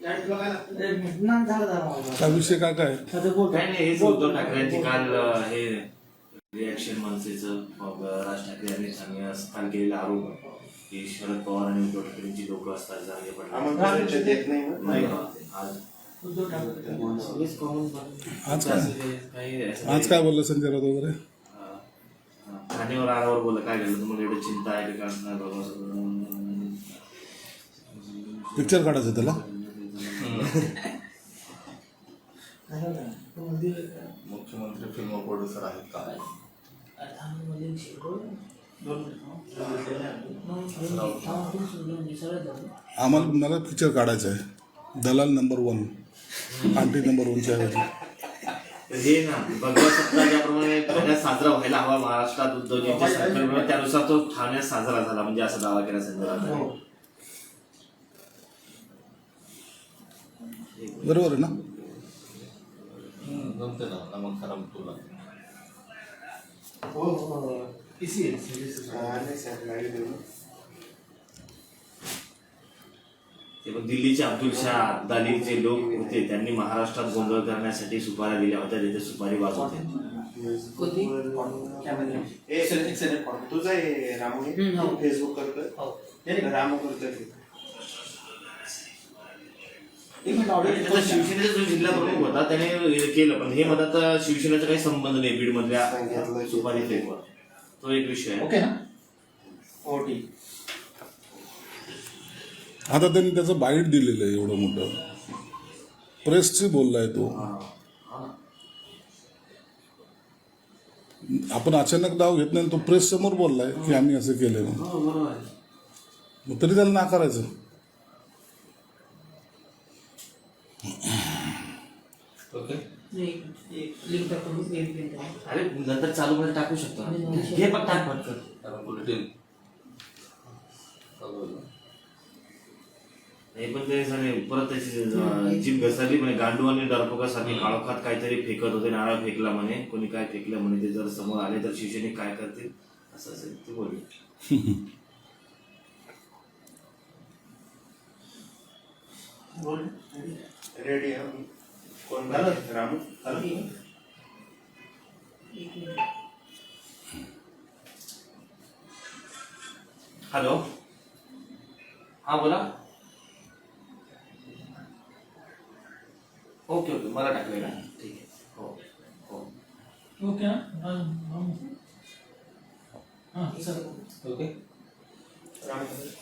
काय काय काय? काय नाही हेच उद्धव ठाकरेंची काल अं, हे रिॲक्शन मनसेचं मग अं, राज ठाकरे यांनी सांगितलं काल केलेला आरोप की शरद पवार आणि उद्धव ठाकरेंची लोक असतात जागे देत नाही ना? नाही आज सगळेच common पण- आज काय? असं काही- काही असं आज काय बोललं संजय राऊत वगैरे? अं, अं, काय झालं? तुम्हाला एवढी चिंता आहे का? नाही बाबा सगळं पिक्चर काढायचं त्याला? मुख्यमंत्री फिल्म प्रोड्युसर आहेत का? आम्हाला मला पिक्चर काढायचं आहे. दलाल नंबर वन आंटी नंबर वनच्या ऐवजी हे ना भगवत सप्ताह ज्याप्रमाणे साजरा व्हायला हवा महाराष्ट्रात सरकारमुळे त्यानुसार तो ठाण्यात साजरा झाला म्हणजे असा दावा केला संजय बरोबर आहे ना? जमते ना नमक खराब तुला. हा, साहेब, गाडी देऊ. ते पण दिल्लीचे अब्दुल शाह दलित जे लोक होते त्यांनी महाराष्ट्रात गोंधळ करण्यासाठी सुपाऱ्या दिल्या होत्या तिथे सुपारी वाजवते ए, तुझं आहे? रामू हे? फेसबुक करतोय? रामू करतोय त्याचा शिवसेनेचा जो जिल्हा प्रमुख होता त्याने हे केलं पण हे म्हणतात शिवसेनेचा काही संबंध नाही बीड मधल्या सुपारी तो एक विषय आहे. ओके ना? ओटी आता त्यांनी त्याचं बाईट दिलेलं आहे एवढं मोठं. प्रेसची बोललाय तो. आपण अचानक डाव घेत नाही तो प्रेस समोर बोललाय की आम्ही असं केलंय. हो. मग तरी त्याला नाकारायचं. ओके. अरे नंतर चालू मध्ये टाकू शकतो ना. घे पण टाक पटकन बुलेटिन हे पण ते सगळे परत त्याची जीभ घसरली म्हणे गांडू आणि डरपोकासारखी काळोखात काहीतरी फेकत होते नारळ फेकला म्हणे कोणी काय फेकलं म्हणे ते जर समोर आले तर शिवसैनिक काय करतील? असं असेल ते बोलले रेडी आहे. कोण पाहिजे? रामू? हॅलो? हा बोला. ओके ओके मला टाकलेला. ठीक आहे. हो हो. ओके हां. सर. ओके.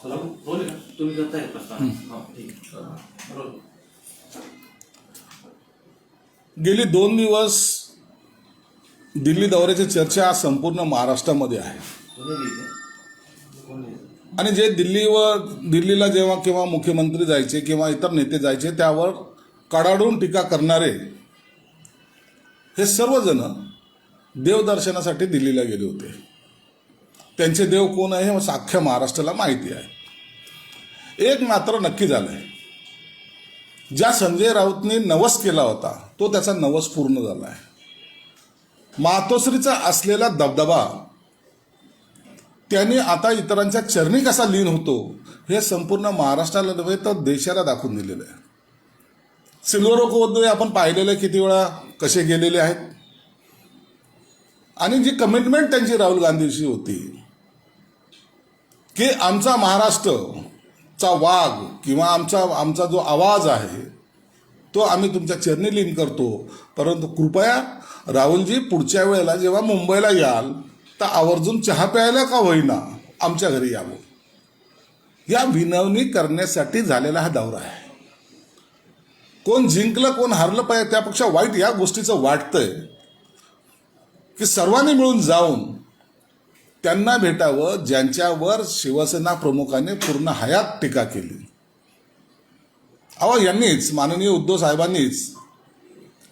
हॅलो? बोल ना. तुम्ही करताय का? प्रश्न हो ठीक आहे. बरोबर. गेली दोन दिवस दिल्ली दौऱ्याची चर्चा संपूर्ण महाराष्ट्रामध्ये आहे. आणि जे दिल्लीवर दिल्लीला जेव्हा किंवा मुख्यमंत्री जायचे किंवा इतर नेते जायचे त्यावर कडाडून टीका करणारे हे सर्वजण देवदर्शनासाठी दिल्लीला गेले होते. त्यांचे देव कोण आहे हे अख्ख्या महाराष्ट्राला माहिती आहे. एक मात्र नक्की झालं आहे ज्या संजय राऊतने नवस केला होता तो त्याचा नवस पूर्ण झाला आहे मातोश्रीचा असलेला दबदबा त्याने आता इतरांच्या चरणी कसा लीन होतो हे संपूर्ण महाराष्ट्राला नव्हे तर देशाला दाखवून दिलेलं आहे. सिल्वर ओकोद्दे आपण पाहिलेले किती वेळा कसे गेलेले आहेत. आणि जी कमिटमेंट त्यांची राहुल गांधीशी होती की आमचा महाराष्ट्रचा वाघ किंवा आमचा आमचा जो आवाज आहे तो आम्ही तुमच्या चरणी लीन करतो. परंतु कृपया राहुलजी पुढच्या वेळेला जेव्हा मुंबईला याल तर आवर्जून चहा प्यायला का होईना? आमच्या घरी यावं. या विनवणी करण्यासाठी झालेला हा दौरा आहे. कोण जिंकलं कोण हारलं पाहिजे त्यापेक्षा वाईट या गोष्टीचं वाटतंय की सर्वांनी मिळून जाऊन त्यांना भेटावं ज्यांच्यावर शिवसेना प्रमुखाने पूर्ण हयात टीका केली. अहो यांनीच माननीय उद्धव साहेबांनीच.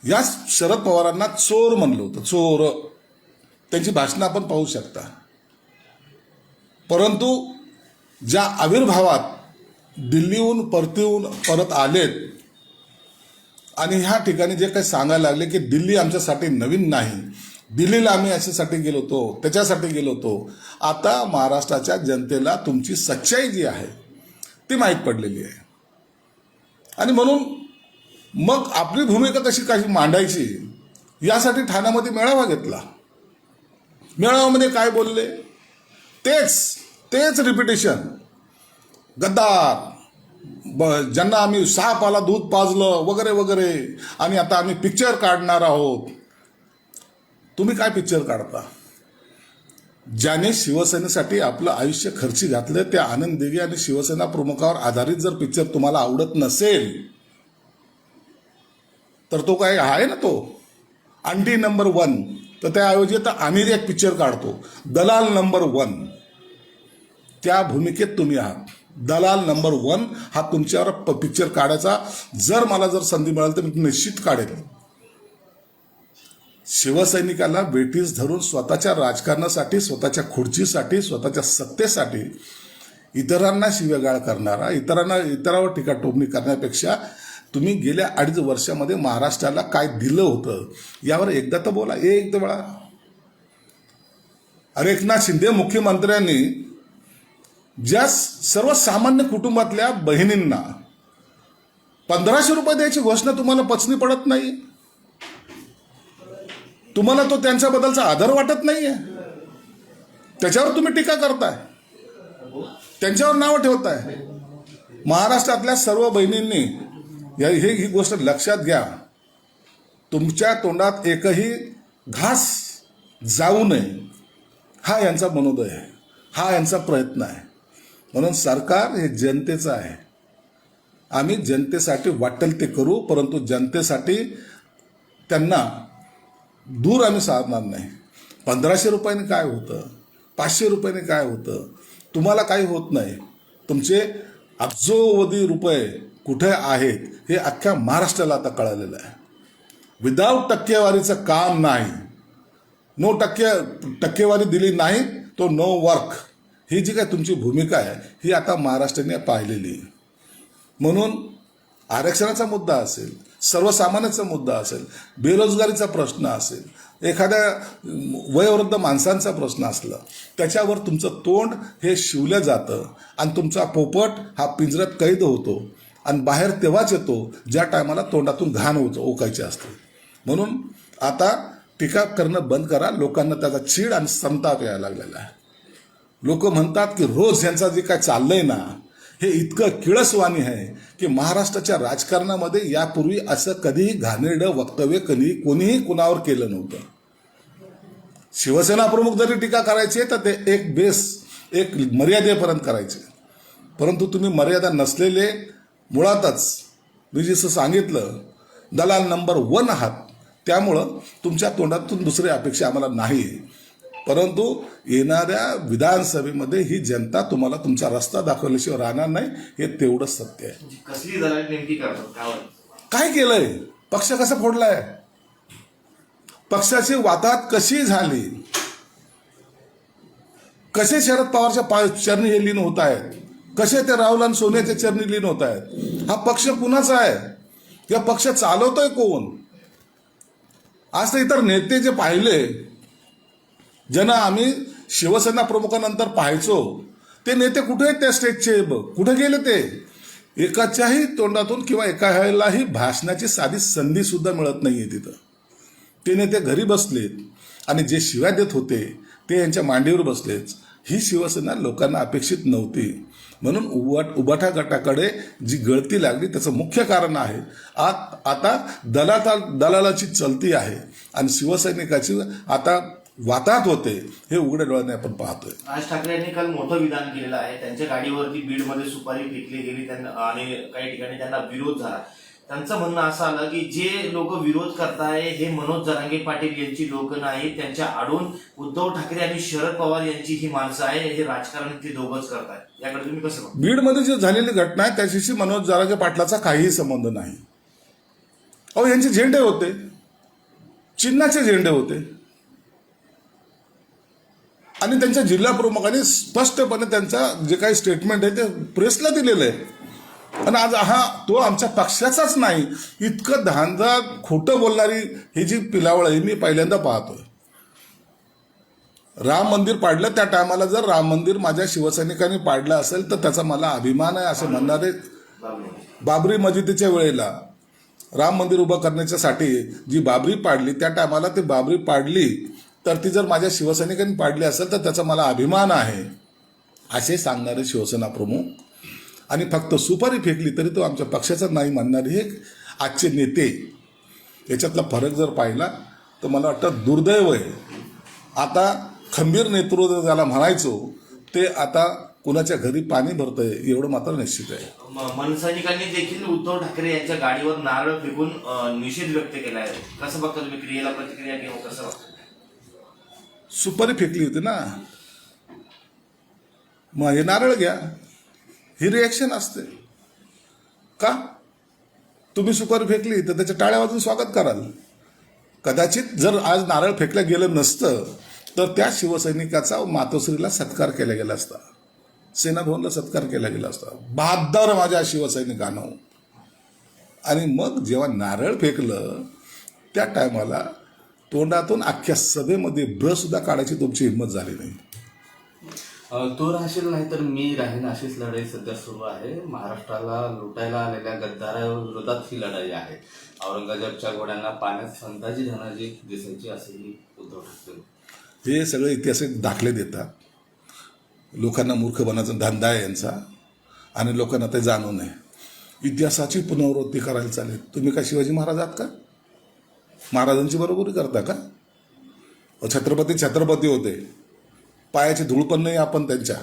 या शरद पवारांना चोर म्हणलं होतं चोर. त्यांची भाषणं आपण पाहू शकता. परंतु ज्या आविर्भावात दिल्लीहून परतीहून परत आलेत आणि ह्या ठिकाणी जे काही सांगायला लागले की दिल्ली आमच्यासाठी नवीन नाही दिल्लीला आम्ही याच्यासाठी गेलो होतो त्याच्यासाठी गेलो होतो आता महाराष्ट्राच्या जनतेला तुमची सच्चाई जी आहे ती माहीत पडलेली आहे. आणि म्हणून मग आपली भूमिका कशी काही मांडायची यासाठी ठाण्यामध्ये मेळावा घेतला. मेळाव्यामध्ये काय बोलले? तेच तेच रिपिटेशन गद्दार ब ज्यांना आम्ही साप आला दूध पाजलं वगैरे वगैरे आणि आता आम्ही पिक्चर काढणार आहोत. तुम्ही काय पिक्चर काढता? ज्याने शिवसेनेसाठी आपलं आयुष्य खर्ची घातलं त्या आनंद देवी आणि शिवसेना प्रमुखावर आधारित जर पिक्चर तुम्हाला आवडत नसेल तर तो काय आहे ना तो? अंडी नंबर वन तर त्याऐवजी तर आम्ही एक पिक्चर काढतो. दलाल नंबर वन त्या भूमिकेत तुम्ही आहात. दलाल नंबर वन हा तुमच्यावर प- पिक्चर काढायचा. जर मला जर संधी मिळाली तर मी निश्चित काढेल. शिवसैनिकाला वेठीस धरून स्वतःच्या राजकारणासाठी स्वतःच्या खुर्चीसाठी स्वतःच्या सत्तेसाठी इतरांना शिवेगाळ करणारा इतरांना इतरावर टीका टोपणी करण्यापेक्षा तुम्ही गेल्या अडीच वर्षामध्ये महाराष्ट्राला काय दिलं होतं? यावर एकदा तर बोला एकदा तर वेळा. अरे एकनाथ शिंदे मुख्यमंत्र्यांनी ज्या सर्वसामान्य कुटुंबातल्या बहिणींना पंधराशे रुपये द्यायची घोषणा तुम्हाला पचनी पडत नाही? तुम्हाला तो त्यांच्याबद्दलचा आदर वाटत नाहीये. त्याच्यावर तुम्ही टीका करताय. त्यांच्यावर नावं ठेवताय. महाराष्ट्रातल्या सर्व बहिणींनी या हे ही गोष्ट लक्षात घ्या. तुमच्या तोंडात एकही घास जाऊ नये. हा यांचा मनोदय आहे. हा यांचा प्रयत्न आहे. म्हणून सरकार हे जनतेचं आहे. आम्ही जनतेसाठी वाटेल ते करू परंतु जनतेसाठी त्यांना दूर आम्ही साधणार नाही. पंधराशे रुपयाने काय होतं? पाचशे रुपयाने काय होतं? तुम्हाला काही होत नाही. तुमचे अब्जोवधी रुपये कुठे आहेत हे अख्ख्या महाराष्ट्राला आता कळालेलं आहे. विदाऊट टक्केवारीचं काम नाही. नो टक्के टक्केवारी दिली नाही तो नो वर्क ही जी काय तुमची भूमिका आहे ही आता महाराष्ट्राने पाहिलेली. आहे म्हणून आरक्षणाचा मुद्दा असेल सर्वसामान्याचा मुद्दा असेल बेरोजगारीचा प्रश्न असेल एखाद्या वयोवृद्ध माणसांचा प्रश्न असला त्याच्यावर तुमचं तोंड हे शिवलं जातं आणि तुमचा पोपट हा पिंजऱ्यात कैद होतो आणि बाहेर तेव्हाच येतो ज्या टायमाला तोंडातून घाण होतं ओकायचे असते. म्हणून आता टीका करणं बंद करा लोकांना त्याचा चीड आणि संताप यायला लागलेला आहे. लोक म्हणतात की रोज यांचा जे काय चाललंय ना हे इतकं किळसवाणी आहे की महाराष्ट्राच्या राजकारणामध्ये यापूर्वी असं कधीही घाणेरडं वक्तव्य कधी कोणीही कुणावर केलं नव्हतं. शिवसेना प्रमुख जरी टीका करायची तर ते एक बेस एक मर्यादेपर्यंत करायचे. परंतु तुम्ही मर्यादा नसलेले मुळातच मी जसं सांगितलं दलाल नंबर वन आहात त्यामुळं तुमच्या तोंडातून दुसरी अपेक्षा आम्हाला नाही परंतु येणाऱ्या विधानसभेमध्ये ही जनता तुम्हाला तुमचा रस्ता दाखवल्याशिवाय राहणार नाही हे तेवढं सत्य आहे. म्हणजे कसली दलाली नेमकी करतात? काय केलंय? पक्ष कसा फोडलाय? पक्षाची वाताहत कशी झाली? कसे शरद पवारच्या पा चरणी हे लीन होत आहेत? कसे ते राहुल आणि सोनियाच्या चरणी लीन होत आहेत? हा पक्ष कुणाचा आहे? या पक्ष चालवतोय कोण? आज तर इतर नेते जे पाहिले ज्यांना आम्ही शिवसेना प्रमुखानंतर पाहायचो ते नेते कुठे आहेत त्या स्टेजचे कुठे गेले ते? एकाच्याही तोंडातून किंवा एकालाही भाषणाची साधी संधी सुद्धा मिळत आहे तिथं. ते नेते घरी बसलेत आणि जे शिव्या देत होते ते यांच्या मांडीवर बसलेच ही शिवसेना लोकांना अपेक्षित नव्हती. म्हणून उबाट उबाठा गटाकडे जी गळती लागली त्याचं मुख्य कारण आहे आत आता दलाला दलालाची चलती आहे. आणि शिवसैनिकाची आता वाताहत होते हे उघड्या डोळ्याने आपण पाहतोय. राज ठाकरे यांनी काल मोठं विधान केलेलं आहे. त्यांच्या गाडीवरती बीडमध्ये सुपारी फेकली गेली त्यांना आणि काही ठिकाणी त्यांना विरोध झाला. त्यांचं म्हणणं असं आलं की जे लोक विरोध करताय हे मनोज जरांगे पाटील यांची लोक नाही त्यांच्या आडून उद्धव ठाकरे आणि शरद पवार यांची ही माणसं आहे. हे राजकारण ते दोघंच करतायत. याकडे तुम्ही कसं? बीडमध्ये जी झालेली घटना आहे त्याच्याशी मनोज जरागे पाटलाचा काहीही संबंध नाही. अहो यांचे झेंडे होते. चिन्हाचे झेंडे होते. आणि त्यांच्या जिल्हा प्रमुखांनी स्पष्टपणे त्यांचा जे काही स्टेटमेंट आहे ते प्रेसला दिलेलं आहे. आणि आज हा तो आमच्या पक्षाचाच नाही. इतकं धांदा खोटं बोलणारी ही जी पिलावळ आहे मी पहिल्यांदा पाहतोय. राम मंदिर पाडलं त्या टायमाला जर राम मंदिर माझ्या शिवसैनिकांनी पाडलं असेल तर त्याचा मला अभिमान आहे असं म्हणणारे बाबरी मस्जिदीच्या वेळेला. राम मंदिर उभं करण्याच्यासाठी जी बाबरी पाडली त्या टायमाला ती बाबरी पाडली तर ती जर माझ्या शिवसैनिकांनी पाडली असेल तर त्याचा मला अभिमान आहे असे सांगणारे शिवसेना प्रमुख. आणि फक्त सुपारी फेकली तरी तो आमच्या पक्षाचा नाही म्हणणारे हे आजचे नेते. याच्यातला फरक जर पाहिला तर मला वाटतं दुर्दैव आहे. आता खंबीर नेतृत्व ज्याला म्हणायचो ते आता कुणाच्या घरी पाणी भरतंय एवढं मात्र निश्चित आहे. मनसैनिकांनी देखील उद्धव ठाकरे यांच्या गाडीवर नारळ फेकून निषेध व्यक्त केला आहे कसं बघता तुम्ही क्रियेला प्रतिक्रिया घेऊ कसं बघता सुपारी फेकली होती ना. मग हे नारळ घ्या. ही रिॲक्शन असते. का? तुम्ही सुपारी फेकली तर त्याच्या टाळ्या वाजून स्वागत कराल. कदाचित जर आज नारळ फेकलं गेलं नसतं तर त्या शिवसैनिकाचा मातोश्रीला सत्कार केला गेला असता. सेनाभवनला सत्कार केला गेला असता. बहादर माझ्या शिवसैनिकानं. आणि मग जेव्हा नारळ फेकलं त्या टायमाला तोंडातून अख्ख्या सभेमध्ये ब्र सुद्धा काढायची तुमची हिंमत झाली नाही. तू राहशील नाही तर मी राहीन अशीच लढाई सध्या सुरू आहे. महाराष्ट्राला लुटायला आलेल्या गद्दाराविरोधात ही लढाई आहे. औरंगजेबच्या घोड्यांना पाण्यात संताजी धनाजी दिसायची असेही उद्धव ठाकरे. हे सगळे ऐतिहासिक दाखले देतात. लोकांना मूर्ख बनायचा धंदा आहे यांचा. आणि लोकांना ते जाणू नये इतिहासाची पुनरावृत्ती करायला चालेल. तुम्ही काय शिवाजी महाराज आहात का? महाराजांची बरोबरी करता का? छत्रपती छत्रपती होते. पायाची धूळ पण नाही आपण त्यांच्या.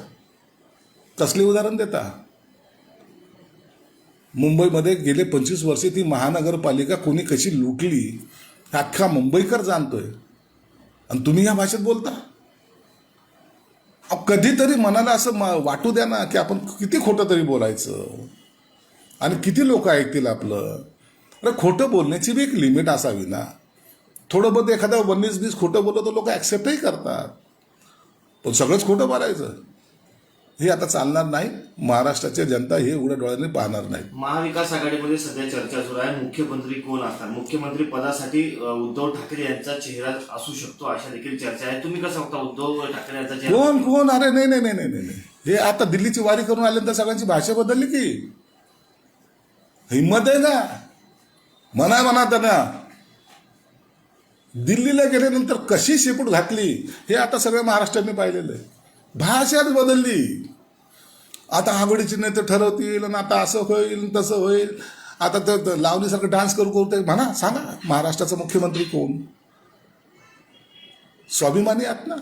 कसले उदाहरण देता? मुंबईमध्ये गेले पंचवीस वर्षे ती महानगरपालिका कोणी कशी लुटली अख्खा मुंबईकर जाणतोय. आणि तुम्ही या भाषेत बोलता? कधीतरी मनाला असं मा- वाटू द्या ना की आपण किती खोटं तरी बोलायचं. आणि किती लोक ऐकतील आपलं? अरे खोटं बोलण्याची बी एक लिमिट असावी ना. थोडं बहुत एखादं वन्नीस बीस खोटं बोललं तर लोक ॲक्सेप्टही करतात. पण सगळंच खोटं बोलायचं. हे आता चालणार नाही. महाराष्ट्राची जनता हे उघड्या डोळ्याने पाहणार नाही. महाविकास आघाडीमध्ये सध्या चर्चा सुरू आहे. मुख्यमंत्री कोण असतात मुख्यमंत्री पदासाठी उद्धव ठाकरे यांचा चेहरा असू शकतो अशा देखील चर्चा आहे. तुम्ही कसं बघता? उद्धव ठाकरे यांचा चेहरा कोण कोण? अरे नाही नाही नाही नाही नाही नाही. हे आता दिल्लीची वारी करून आल्यानंतर सगळ्यांची भाषा बदलली की. हिंमत आहे ना. म्हणा म्हणा त्यांना. दिल्लीला गेल्यानंतर कशी शेपूट घातली हे आता सगळ्या महाराष्ट्राने पाहिलेलं आहे. भाषाच बदलली. आता आघाडीची नेते ठरवतील आणि आता असं होईल तसं होईल. आता तर लावणीसारखं डान्स करू करू ते म्हणा सांगा महाराष्ट्राचा मुख्यमंत्री कोण? स्वाभिमानी आहात ना?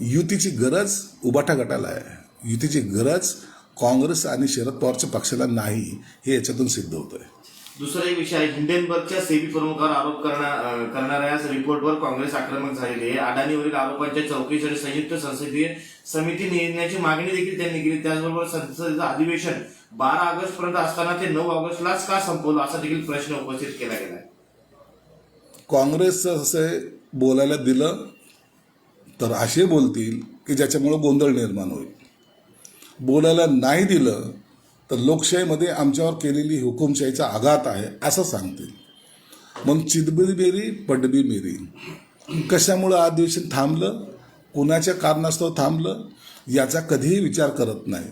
युतीची गरज उबाटा गटाला आहे. युतीची गरज काँग्रेस आणि शरद पवारच्या पक्षाला नाही हे याच्यातून सिद्ध होतं आहे दुसरा एक विषय आहे हिंडेनबर्गच्या सेबी प्रमुखावर आरोप करणार- करणाऱ्या रिपोर्टवर काँग्रेस आक्रमक झालेली आहे. अडाणीवरील आरोपांच्या चौकशीसाठी संयुक्त संसदीय समिती नेमण्याची मागणी देखील त्यांनी केली. त्याचबरोबर संसदेचं अधिवेशन बारा ऑगस्ट पर्यंत असताना ते नऊ ऑगस्टलाच का संपवलं असा देखील प्रश्न उपस्थित केला गेला आहे. काँग्रेसचं असे बोलायला दिलं तर असे बोलतील की ज्याच्यामुळं गोंधळ निर्माण होईल. बोलायला नाही दिलं तर लोकशाहीमध्ये आमच्यावर केलेली हुकुमशाहीचा आघात आहे असं सांगते मग चिदबी बेरी पडबी मेरी. कशामुळं अधिवेशन थांबलं? कुणाच्या कारणास्तव थांबलं? याचा कधीही विचार करत नाही.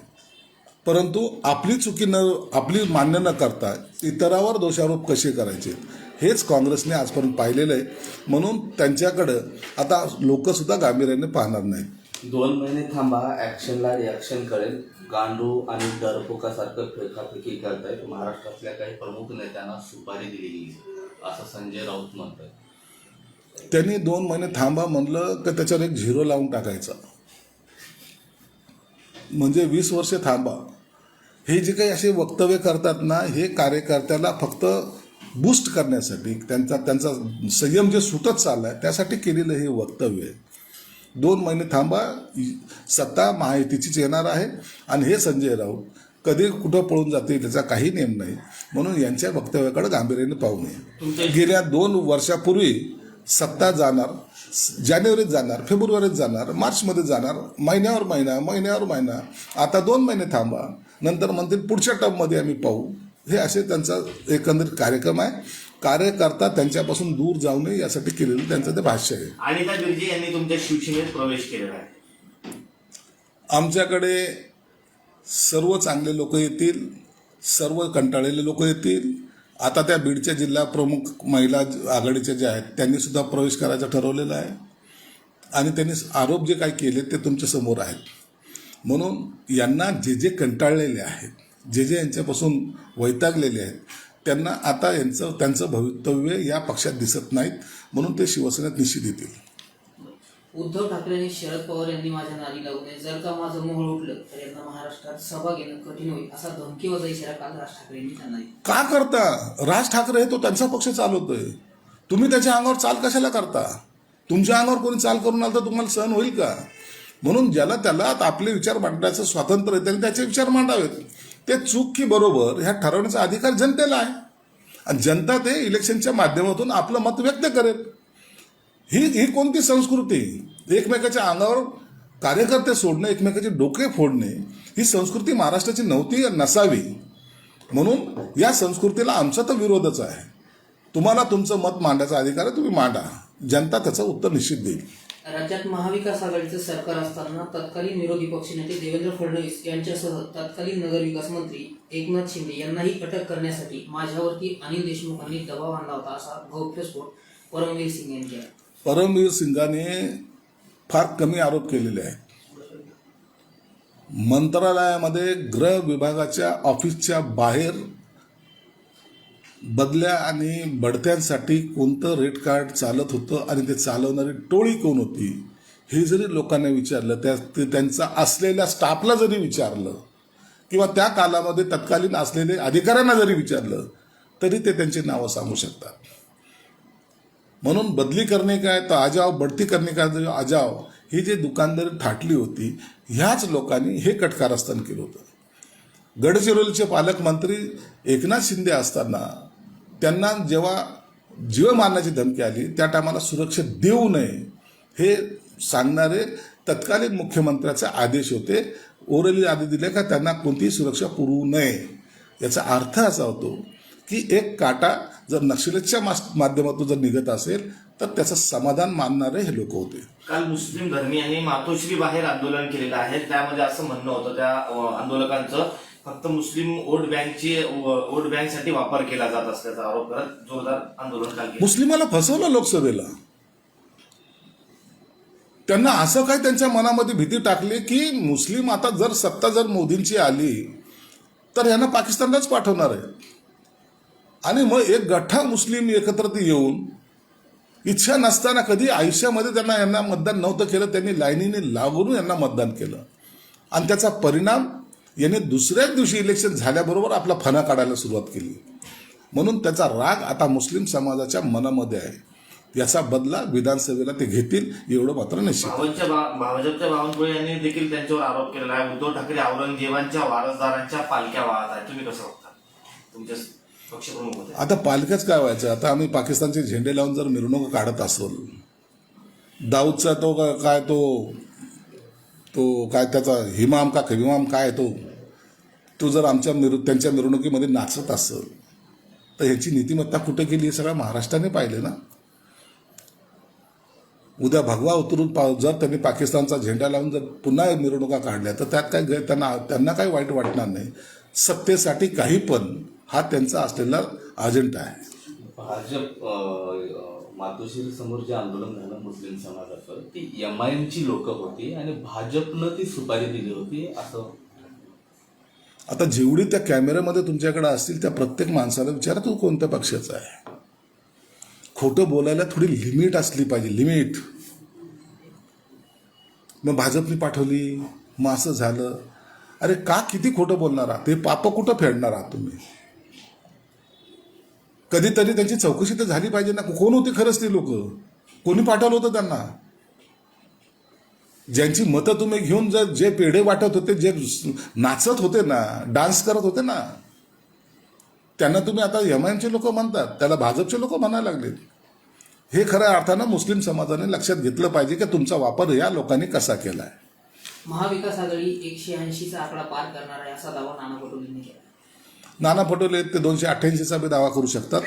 परंतु आपली चुकी न आपली मान्य न करता इतरावर दोषारोप कसे करायचे? हेच काँग्रेसने आजपर्यंत पाहिलेलं आहे. म्हणून त्यांच्याकडं आता लोकसुद्धा गांभीर्याने पाहणार नाहीत. दोन महिने थांबा ॲक्शनला रिॲक्शन करेल. गांडू आणि दरपोकासारखं फेकाफेकी करतायत. महाराष्ट्रातल्या काही प्रमुख नेत्यांना सुपारी दिली गेली असं संजय राऊत म्हणतात. त्यांनी दोन महिने थांबा म्हणलं तर त्याच्यावर एक झिरो लावून टाकायचा. म्हणजे वीस वर्षे थांबा. हे जे काही असे वक्तव्य करतात ना हे कार्यकर्त्याला फक्त बूस्ट करण्यासाठी त्यांचा त्यांचा संयम जे सुटत चालला आहे त्यासाठी केलेलं हे वक्तव्य आहे. दोन महिने थांबा सत्ता महायुतीचीच येणार आहे. आणि हे संजय राऊत कधी कुठं पळून जातील त्याचा काही नेम नाही. म्हणून यांच्या वक्तव्याकडे गांभीर्याने पाहू नये. गेल्या दोन वर्षापूर्वी सत्ता जाणार जानेवारीत जाणार फेब्रुवारीत जाणार मार्चमध्ये जाणार महिन्यावर महिना महिन्यावर महिना. आता दोन महिने थांबा. नंतर म्हणतील पुढच्या टर्ममध्ये आम्ही पाहू. हे असे त्यांचा एकंदरीत कार्यक्रम आहे. कार्यकर्ता त्यांच्यापासून दूर जाऊ नये यासाठी केलेलं त्यांचं ते भाष्य आहे. अनिता बिर्जे यांनी तुमच्या शिवसेनेत प्रवेश केलेला आहे. आमच्याकडे सर्व चांगले लोक येतील सर्व कंटाळलेले लोक येतील. आता त्या बीडच्या जिल्हा प्रमुख महिला आघाडीच्या ज्या आहेत त्यांनी सुद्धा प्रवेश करायचं ठरवलेलं आहे. आणि त्यांनी आरोप जे काही केले ते तुमच्यासमोर आहेत. म्हणून यांना जे जे कंटाळलेले आहेत जे जे यांच्यापासून वैतागलेले आहेत त्यांना आता यांचं त्यांचं भवितव्य या पक्षात दिसत नाहीत म्हणून ते शिवसेनेत निश्चित येतील. उद्धव ठाकरे आणि शरद पवार यांनी माझ्या नादी लागू नये. जर का माझं मोहळ उठलं तर यांना महाराष्ट्रात सभा घेणं कठीण होईल असा धमकीवजा इशारा काल राज ठाकरे यांनी त्यांना का करता? राज ठाकरे हे तो त्यांचा पक्ष चालवतोय. तुम्ही त्याच्या अंगावर चाल कशाला करता? तुमच्या अंगावर कोणी चाल करून आलं तर तुम्हाला सहन होईल का? म्हणून ज्याला त्याला आपले विचार मांडण्याचं स्वातंत्र्य आहे त्याने त्याचे विचार मांडावेत. ते चूक की बरोबर ह्या ठरवण्याचा अधिकार जनतेला आहे. आणि जनता ते इलेक्शनच्या माध्यमातून आपलं मत व्यक्त करेल. ही ही कोणती संस्कृती? एकमेकाच्या अंगावर कार्यकर्ते सोडणे एकमेकाचे डोके फोडणे ही संस्कृती महाराष्ट्राची नव्हती नसावी. म्हणून या संस्कृतीला आमचा तर विरोधच आहे. तुम्हाला तुमचं मत मांडायचा अधिकार आहे तुम्ही मांडा. जनता त्याचं उत्तर निश्चित देईल. राज्यात महाविकास आघाडीचं सरकार असताना तत्कालीन विरोधी पक्षनेते देवेंद्र फडणवीस यांच्यासह तत्कालीन नगरविकास मंत्री एकनाथ शिंदे यांनाही अटक करण्यासाठी माझ्यावरती अनिल देशमुखांनी दबाव आणला होता असा गौप्यस्फोट परमवीर सिंग यांनी केला. परमवीर सिंगाने फार कमी आरोप केलेले आहेत. मंत्रालयामध्ये गृह विभागाच्या ऑफिसच्या बाहेर बदल्या आणि बढत्यांसाठी कोणतं रेट कार्ड चालत होतं आणि ते चालवणारी टोळी कोण होती हे जरी लोकांना विचारलं त्या ते त्यांचा असलेल्या स्टाफला जरी विचारलं किंवा त्या कालामध्ये तत्कालीन असलेले अधिकाऱ्यांना जरी विचारलं तरी ते त्यांची नावं सांगू शकतात. म्हणून बदली करणे काय तर आजाव बढती करणे काय तर आजाव ही जी दुकानदारी थाटली होती ह्याच लोकांनी हे कटकारस्थान केलं होतं. गडचिरोलीचे पालकमंत्री एकनाथ शिंदे असताना त्यांना जेव्हा जीव मारण्याची धमकी आली त्या टायमाला सुरक्षा देऊ नये हे सांगणारे तत्कालीन मुख्यमंत्र्याचे आदेश होते. ओरली आदेश दिले का त्यांना कोणतीही सुरक्षा पुरवू नये. याचा अर्थ असा होतो की एक काटा जर नक्षलच्या माध्यमातून जर निघत असेल तर त्याचं समाधान मानणारे हे लोक होते. काल मुस्लिम धर्मीयांनी मातोश्री बाहेर आंदोलन केलेलं आहे. त्यामध्ये असं म्हणणं होतं त्या आंदोलकांचं फक्त मुस्लिम वोट बँकची वोट बँकसाठी वापर केला जात असल्याचा आरोप करत जोरदार आंदोलन काल केलं. मुस्लिमाला फसवलं लोकसभेला. त्यांना असं काय त्यांच्या मनामध्ये भीती टाकली की मुस्लिम आता जर सत्ता जर मोदींची आली तर यांना पाकिस्तानलाच पाठवणार आहे. आणि मग एक गठ्ठा मुस्लिम एकत्रित येऊन इच्छा नसताना कधी आयुष्यामध्ये त्यांना यांना मतदान नव्हतं केलं त्यांनी लाईनीने लागून यांना मतदान केलं. आणि त्याचा परिणाम याने दुसऱ्याच दिवशी इलेक्शन झाल्याबरोबर आपला फणा काढायला सुरुवात केली. म्हणून त्याचा राग आता मुस्लिम समाजाच्या मनामध्ये आहे. याचा बदला विधानसभेला ते घेतील एवढं मात्र निश्चित आहे. भाजपच्या बावनकुळे यांनी देखील त्यांच्यावर आरोप केलेला आहे. उद्धव ठाकरे औरंगजेबांच्या वारसदारांच्या पालख्या वाहत आहेत. तुम्ही कसं बघता? पक्षप्रमुख आता पालख्याच काय व्हायचं? आता आम्ही पाकिस्तानचे झेंडे लावून जर मिरवणूक काढत असोल दाऊदचा तो काय तो तो काय त्याचा हिमाम का खिमाम काय तो तो जर आमच्या मिरु त्यांच्या मिरवणुकीमध्ये नाचत असेल तर ह्याची नीतिमत्ता कुठे गेली हे सगळ्या महाराष्ट्राने पाहिले ना. उद्या भगवा उतरून पा जर त्यांनी पाकिस्तानचा झेंडा लावून जर पुन्हा मिरवणुका काढल्या तर त्यात काय त्यांना त्यांना काही वाईट वाटणार नाही. सत्तेसाठी काही पण हा त्यांचा असलेला अजेंडा आहे. भाजप मातोश्री समोर जे आंदोलन झालं मुस्लिम समाजाचं ती एम आय एमची लोक होती आणि भाजपनं ती सुपारी दिली होती असं. आता जेवढी त्या कॅमेऱ्यामध्ये तुमच्याकडे असतील त्या प्रत्येक माणसाला विचारा तू कोणत्या पक्षाचा आहे? खोटं बोलायला थोडी लिमिट असली पाहिजे लिमिट. मग भाजपने पाठवली मग असं झालं. अरे का किती खोटं बोलणार? आहात ते पाप कुठं फेडणार आहात तुम्ही? कधीतरी त्यांची चौकशी तर झाली पाहिजे ना. कोण होती खरंच ती लोक? कोणी पाठवलं होतं त्यांना? ज्यांची मतं तुम्ही घेऊन जर जे पेढे वाटत होते जे नाचत होते ना डान्स करत होते ना त्यांना तुम्ही आता एम आय एमचे लोक म्हणतात त्याला भाजपचे लोक म्हणायला लागलेत. हे खऱ्या अर्थानं मुस्लिम समाजाने लक्षात घेतलं पाहिजे की तुमचा वापर या लोकांनी कसा केला आहे महाविकास आघाडी एकशे ऐंशीचा आकडा पार करणार आहे असा दावा नाना पटोलेंनी केला. नाना पटोले ते दोनशे अठ्ठ्याऐंशीचा बी दावा करू शकतात.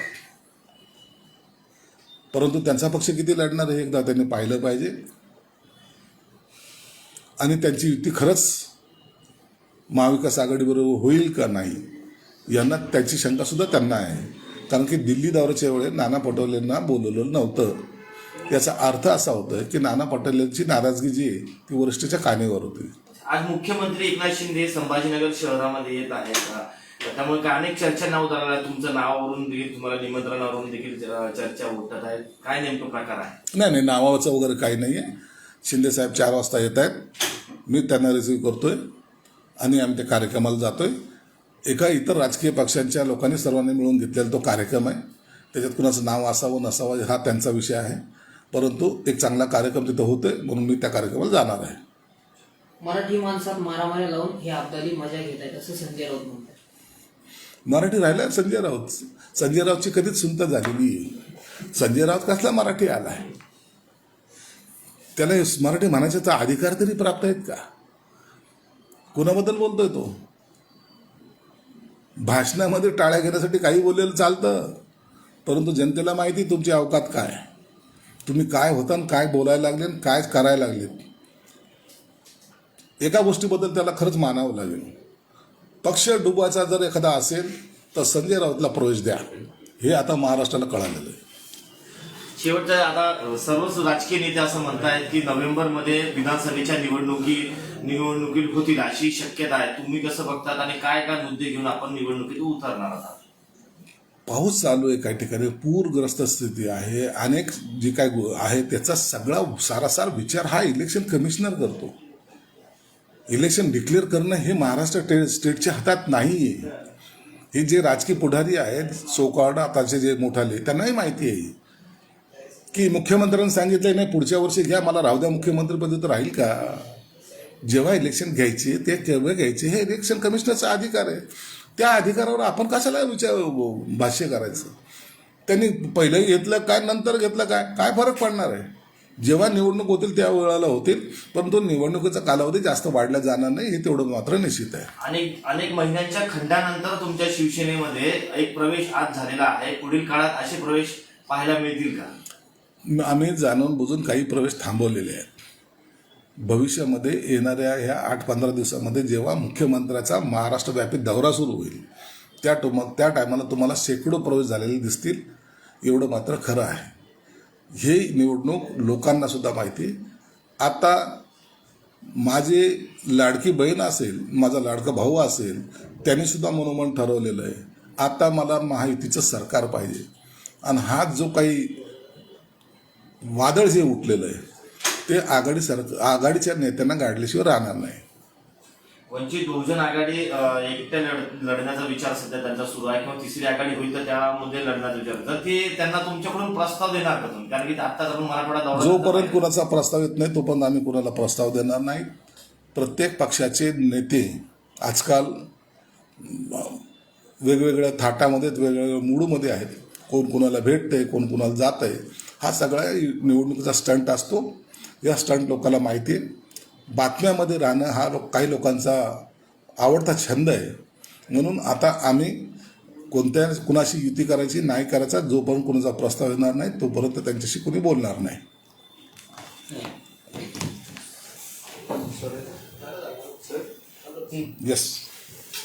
परंतु त्यांचा पक्ष किती लढणार हे एकदा त्यांनी पाहिलं पाहिजे. आणि त्यांची युती खरंच महाविकास आघाडीबरोबर होईल का नाही यांना त्याची शंकासुद्धा त्यांना आहे. कारण की दिल्ली दौऱ्याच्या वेळेस नाना पटोलेंना बोलवलं नव्हतं. याचा अर्थ असा होता की नाना पटोलेंची नाराजगी जी आहे ती वरिष्ठच्या कानेवर होती. आज मुख्यमंत्री एकनाथ शिंदे संभाजीनगर शहरामध्ये येत आहेत. त्यामुळे काय अनेक चर्चा नाव उतरल्या तुमचं नावावरून देखील तुम्हाला निमंत्रणावरून देखील चर्चा उठत आहेत काय नेमकं प्रकार आहे? नाही नाही नावाचं वगैरे काही नाही आहे शिंदेसाहेब चार वाजता येत आहेत. मी त्यांना रिसीव्ह करतोय आणि आम्ही त्या कार्यक्रमाला जातोय. एका इतर राजकीय पक्षांच्या लोकांनी सर्वांनी मिळून घेतलेला तो कार्यक्रम आहे. त्याच्यात कुणाचं नाव असावं नसावं हा त्यांचा विषय आहे. परंतु एक चांगला कार्यक्रम तिथं होतोय म्हणून मी त्या कार्यक्रमाला जाणार आहे. मराठी माणसात मारामाऱ्या लावून हे अब्दाली मजा घेत आहेत असं संजय राऊत म्हणतात. मराठी राहिला संजय राऊत. संजय राऊतची कधीच सुनता झालेली संजय राऊत कसला मराठी आलाय? त्याला मराठी म्हणायचा अधिकार तरी प्राप्त आहेत का? कुणाबद्दल बोलतोय तो? भाषणामध्ये टाळ्या घेण्यासाठी काही बोललेलं चालतं. परंतु जनतेला माहिती तुमची अवकात काय तुम्ही काय होता काय बोलायला लागले आणि काय करायला लागलेत एका गोष्टीबद्दल त्याला खरंच मानावं लागेल. पक्ष डुबाचा जर एखादा असेल तर संजय राऊतला प्रवेश द्या. हे आता महाराष्ट्राला कळालेलं आहे. शेवटचं आता सर्वच राजकीय नेते असं म्हणतायत की नोव्हेंबरमध्ये विधानसभेच्या निवडणुकी निवडणुकीत होतील अशी शक्यता आहे. तुम्ही कसं बघतात आणि काय काय मुद्दे घेऊन आपण निवडणुकीत उतरणार आहात? पाऊस चालू आहे काही ठिकाणी पूरग्रस्त स्थिती आहे. अनेक जे काय आहे त्याचा सगळा सारासार विचार हा इलेक्शन कमिशनर करतो. इलेक्शन डिक्लेअर करणं हे महाराष्ट्र टे स्टेटच्या हातात नाही आहे हे जे राजकीय पुढारी आहेत सोकार्ड आताचे जे मोठाले त्यांनाही माहिती आहे. की मुख्यमंत्र्यांनी सांगितलं नाही पुढच्या वर्षी घ्या मला राहू द्या मुख्यमंत्रीपदी तर राहील का? जेव्हा इलेक्शन घ्यायचे ते केव्हा घ्यायचे हे इलेक्शन कमिशनरचा अधिकार आहे. त्या अधिकारावर आपण कशाला विचार भाष्य करायचं? त्यांनी पहिलं घेतलं काय नंतर घेतलं काय? काय फरक पडणार आहे? जेव्हा निवडणूक होतील त्या वेळेला होतील परंतु निवडणुकीचा कालावधी जास्त वाढला जाणार नाही हे तेवढं मात्र निश्चित आहे. अनेक अनेक महिन्यांच्या खंडानंतर तुमच्या शिवसेनेमध्ये एक प्रवेश आज झालेला आहे. पुढील काळात असे प्रवेश पाहायला मिळतील का? आम्ही जाणून बुजून काही प्रवेश थांबवलेले आहेत. भविष्यामध्ये येणाऱ्या ह्या आठ पंधरा दिवसामध्ये जेव्हा मुख्यमंत्र्याचा महाराष्ट्रव्यापी दौरा सुरू होईल त्या टुम त्या टायमाला तुम्हाला शेकडो प्रवेश झालेले दिसतील एवढं मात्र खरं आहे. हे निवडणूक लोकांना सुद्धा माहिती आता माझी लाडकी बहीण असेल माझा लाडका भाऊ असेल त्यांनी सुद्धा मनोमन ठरवलेलं आहे. आता मला महायुतीचं सरकार पाहिजे. आणि हा जो काही वादळ जे उठलेलं आहे ते आघाडी सर आघाडीच्या नेत्यांना गाडल्याशिवाय राहणार नाही. वंचित बहुजन आघाडी एकट्या लढ- लढण्याचा विचार सध्या त्यांचा सुरू आहे किंवा तिसरी आघाडी होईल तर त्यामध्ये लढण्याचा विचार. तर ते त्यांना तुमच्याकडून प्रस्ताव देणार का तुम्ही? कारण की आत्ताच आपण मराठवाडा जोपर्यंत कुणाचा प्रस्ताव येत नाही तोपर्यंत आम्ही कुणाला प्रस्ताव देणार नाही. प्रत्येक पक्षाचे नेते आजकाल वेगवेगळ्या थाटामध्ये वेगवेगळ्या मूडमध्ये आहेत. कोण कुणाला भेटतंय कोण कुणाला जात आहे हा सगळा निवडणुकीचा स्टंट असतो. या स्टंट लोकांना माहिती आहे. बातम्यामध्ये राहणं हा लोक काही लोकांचा आवडता छंद आहे. म्हणून आता आम्ही कोणत्या कुणाशी युती करायची नाही करायचा जोपर्यंत कुणाचा प्रस्ताव येणार नाही तोपर्यंत त्यांच्याशी कुणी बोलणार नाही. येस